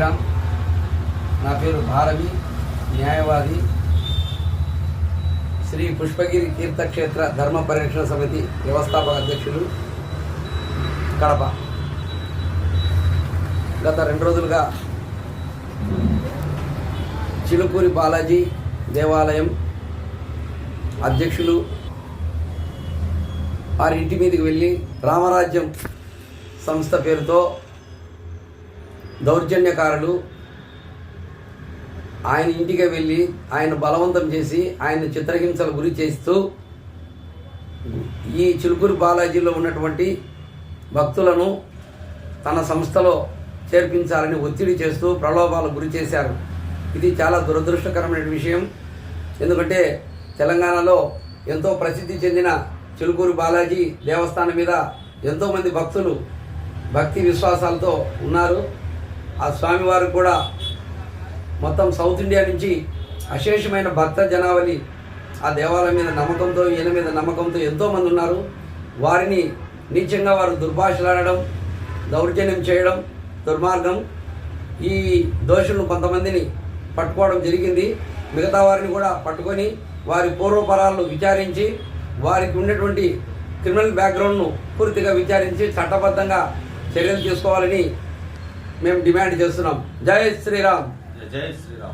శ్రీరామ్. నా పేరు భారవి న్యాయవాది. శ్రీ పుష్పగిరి తీర్థక్షేత్ర ధర్మ పరిరక్షణ సమితి వ్యవస్థాపక అధ్యక్షులు కడప. గత రెండు రోజులుగా చిలుకూరి బాలాజీ దేవాలయం అధ్యక్షులు వారి ఇంటి మీదకి వెళ్ళి రామరాజ్యం సంస్థ పేరుతో దౌర్జన్యకారులు ఆయన ఇంటికి వెళ్ళి ఆయన బలవంతం చేసి ఆయన చిత్రహింసలు గురి చేస్తూ ఈ చిలుకూరు బాలాజీలో ఉన్నటువంటి భక్తులను తన సంస్థలో చేర్పించాలని ఒత్తిడి చేస్తూ ప్రలోభాలకు గురి చేశారు. ఇది చాలా దురదృష్టకరమైన విషయం. ఎందుకంటే తెలంగాణలో ఎంతో ప్రసిద్ధి చెందిన చిలుకూరు బాలాజీ దేవస్థానం మీద ఎంతోమంది భక్తులు భక్తి విశ్వాసాలతో ఉన్నారు. ఆ స్వామివారు కూడా మొత్తం సౌత్ ఇండియా నుంచి అశేషమైన భక్త జనావళి ఆ దేవాలయం మీద నమ్మకంతో ఈయన మీద నమ్మకంతో ఎంతోమంది ఉన్నారు. వారిని నీచంగా వారు దుర్భాషలాడడం దౌర్జన్యం చేయడం దుర్మార్గం. ఈ దోషులను కొంతమందిని పట్టుకోవడం జరిగింది. మిగతా వారిని కూడా పట్టుకొని వారి పూర్వపరాలను విచారించి వారికి ఉన్నటువంటి క్రిమినల్ బ్యాక్గ్రౌండ్ను పూర్తిగా విచారించి చట్టబద్ధంగా చర్యలు తీసుకోవాలని మేము డిమాండ్ చేస్తున్నాం. జై శ్రీరామ్. జై శ్రీరామ్.